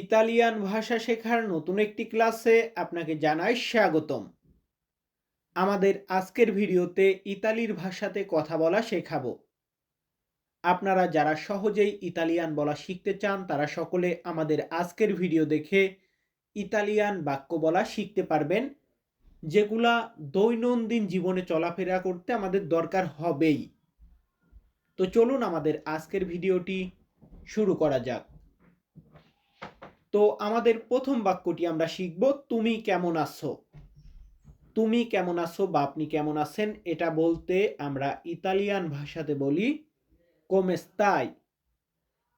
Italian ভাষা শেখার নতুন একটি ক্লাসে আপনাকে জানাই স্বাগতম। আমাদের আজকের ভিডিওতে ইতালির ভাষাতে কথা বলা শেখাবো। আপনারা যারা সহজেই ইতালিয়ান বলা শিখতে চান, তারা সকলে আমাদের আজকের ভিডিও দেখে ইতালিয়ান বাক্য বলা শিখতে পারবেন, যেগুলা দৈনন্দিন জীবনে চলাফেরা করতে আমাদের দরকার হবেই। তো চলুন আমাদের আজকের ভিডিওটি শুরু করা যাক। তো আমাদের প্রথম বাক্যটি আমরা শিখব, তুমি কেমন আছো? তুমি কেমন আছো বা আপনি কেমন আছেন? এটা বলতে আমরা ইতালিয়ান ভাষাতে বলি কোমেস্তাই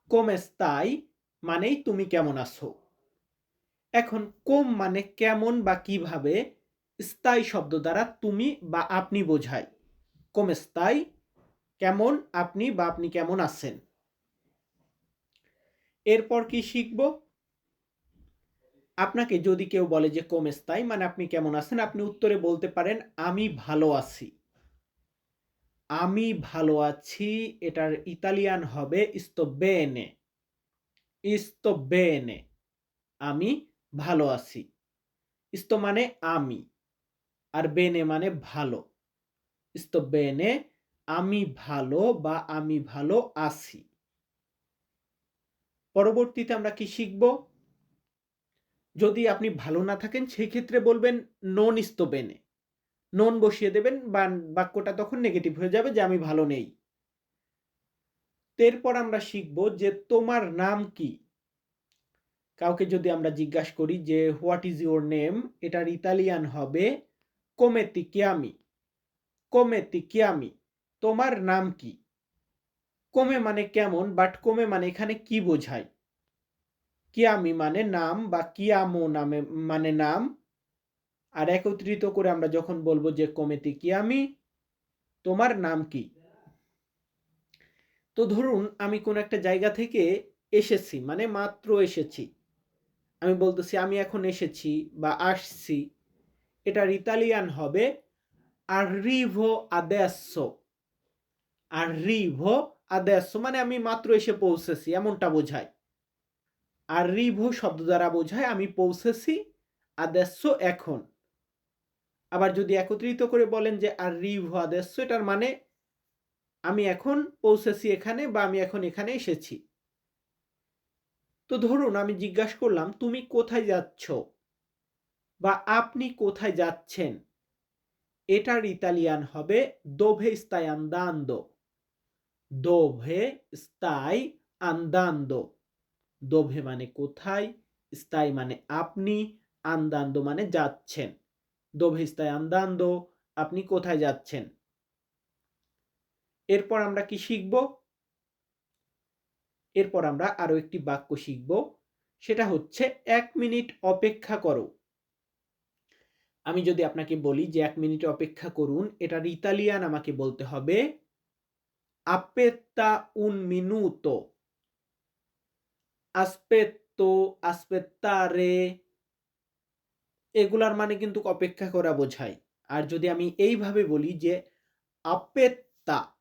কোমেস্তাই মানেই তুমি কেমন আছো? এখন কোম মানে কেমন বা কীভাবে? স্থায়ী শব্দ দ্বারা তুমি বা আপনি বোঝায়। কোমেস্তাই কেমন আপনি বা আপনি কেমন আছেন? এরপর কি শিখব? আপনাকে যদি কেউ বলে যে কোমেস্তাই মানে আপনি কেমন আছেন, আপনি উত্তরে বলতে পারেন, আমি ভালো আছি। আমি ভালো আছি, এটার ইতালিয়ান হবে ইস্তোবেনে ইস্তোবেনে আমি ভালো আছি। ইস্তো মানে আমি। আর বেনে মানে ভালো। ইস্তোবেনে আমি ভালো বা আমি ভালো আছি। পরবর্তীতে আমরা কি শিখব? যদি আপনি ভালো না থাকেন সেই ক্ষেত্রে বলবেন, নন ইস্তোবেনে নন বসিয়ে দেবেন, বা বাক্যটা তখন নেগেটিভ হয়ে যাবে যে, আমি ভালো নেই। এরপর আমরা শিখব যে, তোমার নাম কি? কাউকে যদি আমরা জিজ্ঞাসা করি যে হোয়াট ইজ ইউর নেম এটার ইতালিয়ান হবে কোমেতি কিয়ামি কোমেতি কিয়ামি তোমার নাম কি? কোমে মানে কেমন? বাট কোমে মানে এখানে কি বোঝায়? কিয়ামি মানে নাম বা কিয়ামো নামে মানে নাম। আর একত্রিত করে আমরা যখন বলব যে কমেতি কিয়ামি, তোমার নাম কি? তো ধরুন আমি কোন একটা জায়গা থেকে এসেছি মানে মাত্র এসেছি। আমি বলতেছি আমি এখন এসেছি বা আসছি এটার ইতালিয়ান হবে arrivo adesso arrivo adesso মানে আমি মাত্র এসে পৌঁছেছি, এমনটা বোঝায়। আর রিভো শব্দ দ্বারা বোঝায়, আমি পৌঁছেছি আদেশ্য এখন। আবার যদি একত্রিত করে বলেন যে, আর রিভো আদেশ্য, এটার মানে আমি এখন পৌঁছেছি এখানে বা আমি এখন এখানে এসেছি। তো ধরুন, আমি জিজ্ঞাসা করলাম, তুমি কোথায় যাচ্ছ বা আপনি কোথায় যাচ্ছেন? এটার ইতালিয়ান হবে, দোভে স্তাই আন্দান্দো। দোভে স্তাই আন্দান্দো। দোভে মানে কোথায়, স্থায়ী মানে আপনি, আন্দান্দ মানে যাচ্ছেন। দোভে, স্থায়ী, আন্দান্দ, আপনি কোথায় যাচ্ছেন? এরপর আমরা কি শিখব? এরপর আমরা আরও একটি বাক্য শিখব। সেটা হচ্ছে, এক মিনিট অপেক্ষা করো। আমি যদি আপনাকে বলি যে, এক মিনিট অপেক্ষা করুন এটার ইতালিয়ান আমাকে বলতে হবে আপেত্তা উন মিনুতো আস্পেত্তো আসপেত্তারে এগুলার মানে কিন্তু অপেক্ষা করা বোঝায়। আর যদি আমি এইভাবে বলি যে, আপেত্তা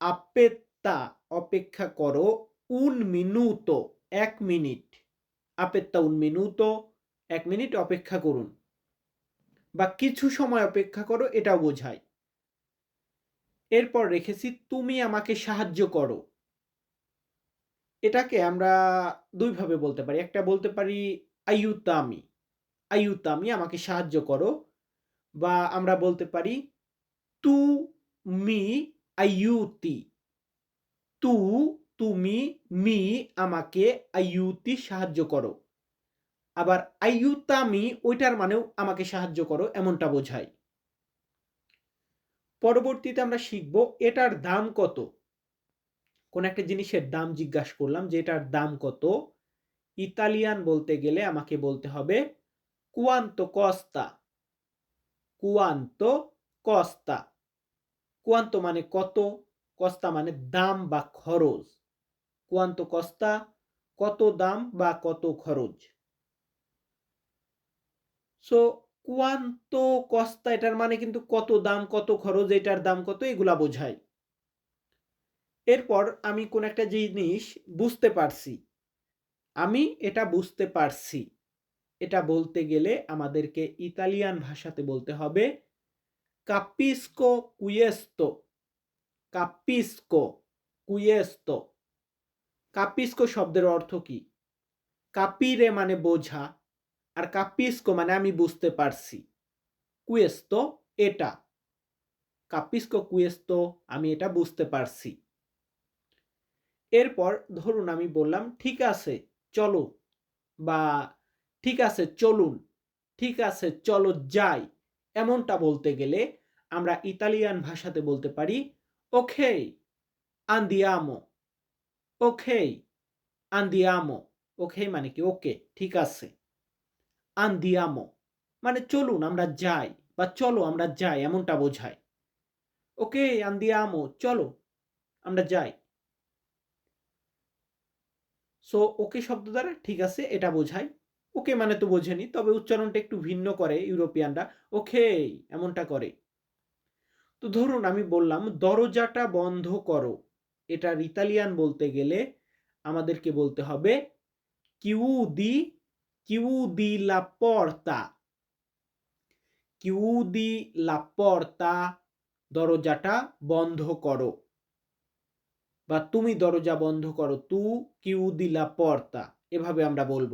আপেত্তা অপেক্ষা করো উন মিনুতো, এক মিনিট। আপেত্তা উন মিনুতো, এক মিনিট অপেক্ষা করুন। বা কিছু সময় অপেক্ষা করো, এটাও বোঝায়। এরপর রেখেছি, তুমি আমাকে সাহায্য করো। এটাকে আমরা দুইভাবে বলতে পারি। একটা বলতে পারি আয়ুতামি আয়ুতামি আমাকে সাহায্য করো। বা আমরা বলতে পারি, তু মি আয়ুতি তু তুমি মি আমাকে আয়ুতি সাহায্য করো। আবার আয়ুতামি ওইটার মানেও আমাকে সাহায্য করো, এমনটা বোঝায়। পরবর্তীতে আমরা শিখব, এটার দাম কত? কোন একটা জিনিসের দাম জিজ্ঞাসা করলাম যে এটার দাম কত? ইতালিয়ান বলতে গেলে আমাকে বলতে হবে, কুয়ান্ত কস্তা? কুয়ান্ত কস্তা? কুয়ান্ত মানে কত? কস্তা মানে দাম বা খরচ। কুয়ান্ত কস্তা? কত দাম বা কত খরচ? সো কুয়ান্ত কস্তা? এটার মানে কিন্তু কত দাম, কত খরচ, এটার দাম কত, এগুলা বোঝায়। এরপর আমি কোন একটা জিনিস বুঝতে পারছি। আমি এটা বুঝতে পারছি। এটা বলতে গেলে আমাদেরকে ইতালিয়ান ভাষাতে বলতে হবে কাপিসকো কুয়েস্তো কাপিসকো কুয়েস্তো কাপিসকো শব্দের অর্থ কি? কাপিরে মানে বোঝা, আর কাপিসকো মানে আমি বুঝতে পারছি। কুয়েস্তো এটা। কাপিসকো কুয়েস্তো আমি এটা বুঝতে পারছি। এরপর ধরুন আমি বললাম, ঠিক আছে, চলো বা ঠিক আছে, চলুন, ঠিক আছে, চলো যাই। এমনটা বলতে গেলে আমরা ইতালিয়ান ভাষাতে বলতে পারি ওকে আন্দিয়ামো ওকে আন্দিয়ামো। ওকে মানে কি? ওকে, ঠিক আছে। আন্দিয়ামো মানে চলুন, আমরা যাই বা চলো, আমরা যাই, এমনটা বোঝায়। ওকে আন্দিয়ামো, চলো, আমরা যাই। সো ওকে শব্দ দ্বারা ঠিক আছে, এটা বোঝায়। ওকে মানে তো বোঝেনি, তবে উচ্চারণটা একটু ভিন্ন করে ইউরোপিয়ানরা। ওকে এমনটা করে। তো ধরুন আমি বললাম, দরজাটা বন্ধ করো। এটার ইতালিয়ান বলতে গেলে আমাদেরকে বলতে হবে কিউ দি কিউ দি লা পর্তা কিউ দি লা পর্তা দরজাটা বন্ধ করো। বা তুমি দরজা বন্ধ করো, তু কিউ দিলা পর্তা, এভাবে আমরা বলব।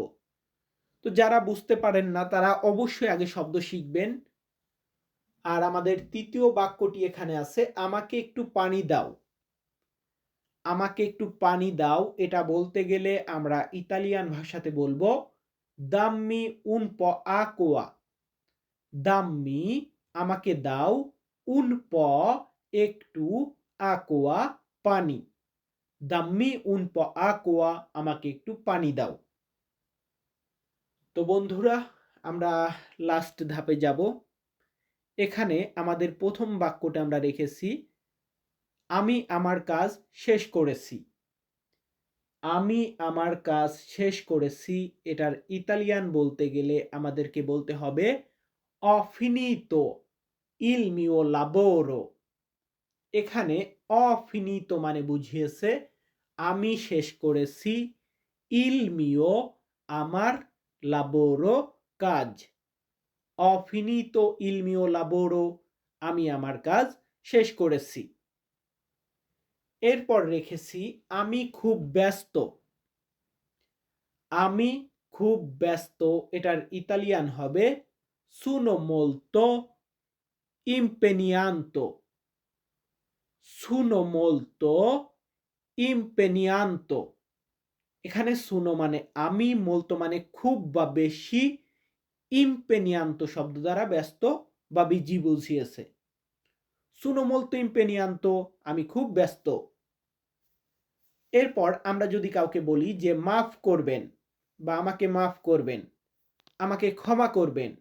তো যারা বুঝতে পারেন না, তারা অবশ্যই আগে শব্দ শিখবেন। আর আমাদের তৃতীয় বাক্যটি এখানে আছে, আমাকে একটু পানি দাও। আমাকে একটু পানি দাও, এটা বলতে গেলে আমরা ইতালিয়ান ভাষাতে বলব, দাম্মি উন প আকোয়া দাম্মি, আমাকে দাও, উন প একটু আকোয়া পানি। দাম্মি উন প আকোয়া আমাকে একটু পানি দাও। তো বন্ধুরা, আমরা লাস্ট ধাপে যাব। এখানে আমাদের প্রথম বাক্যটা আমরা রেখেছি, আমি আমার কাজ শেষ করেছি। আমি আমার কাজ শেষ করেছি, এটার ইতালিয়ান বলতে গেলে আমাদেরকে বলতে হবে অফিনিত ইল মিও লাবোরো এখানে অফিনিত মানে বুঝিয়েছে, আমি শেষ করেছি, ইল মিও আমার লাবোরো কাজ। অফিনিত ইলমিও লাবোরো, আমি আমার কাজ শেষ করেছি। এরপর রেখেছি, আমি খুব ব্যস্ত। আমি খুব ব্যস্ত, এটার ইতালিয়ান হবে সুনো মোলতো ইম্পেনিয়ান্তো সুনো মোলতো ইম্পেনিয়ান্তো এখানে সুনো মানে আমি মোলতো মানে খুব বা বেশি ইম্পেনিয়ান্ত শব্দ দ্বারা ব্যস্ত বা বিজি বুঝিয়েছে সুনো মোলতো ইম্পেনিয়ান্ত আমি খুব ব্যস্ত। এরপর আমরা যদি কাউকে বলি যে, মাফ করবেন বা আমাকে মাফ করবেন আমাকে ক্ষমা করবেন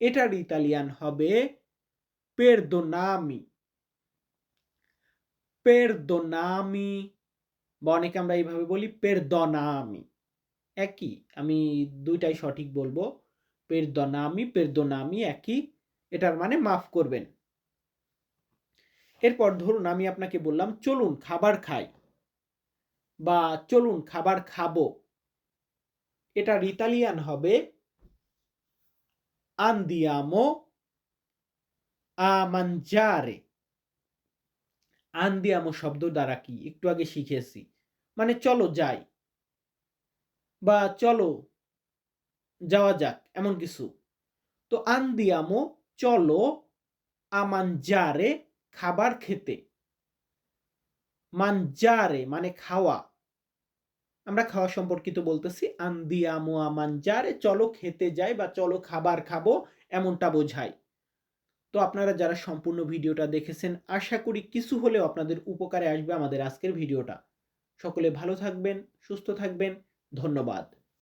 এটার ইতালিয়ান হবে পেরদোনামি পেরদোনামি বা অনেকে আমরা এইভাবে বলি পেরদনামি একই, আমি দুইটাই সঠিক বলব। পেরদনামি পেরদনামি একই, এটার মানে মাফ করবেন। এরপর ধরুন আমি আপনাকে বললাম, চলুন খাবার খাই, বা চলুন খাবার খাব। এটার ইতালিয়ান হবে আন্দিয়ামো আ মানজারে আন্দিয়ামো শব্দ দ্বারা কি? একটু আগে শিখেছি। মানে চলো যাই। বা চলো যাওয়া যাক, এমন কিছু। তো আন্দিয়ামো চলো আমান আমানজারে খাবার খেতে। মান মানজারে মানে খাওয়া। আমরা খাওয়া সম্পর্কিত বলতেছি আন্দিয়ামো আমানজারে চলো খেতে যাই বা চলো খাবার খাব, এমনটা বোঝায়। তো আপনারা যারা সম্পূর্ণ ভিডিওটা দেখেছেন, আশা করি কিছু হলেও আপনাদের উপকারে আসবে আমাদের আজকের ভিডিওটা। সকলে ভালো থাকবেন, সুস্থ থাকবেন, ধন্যবাদ।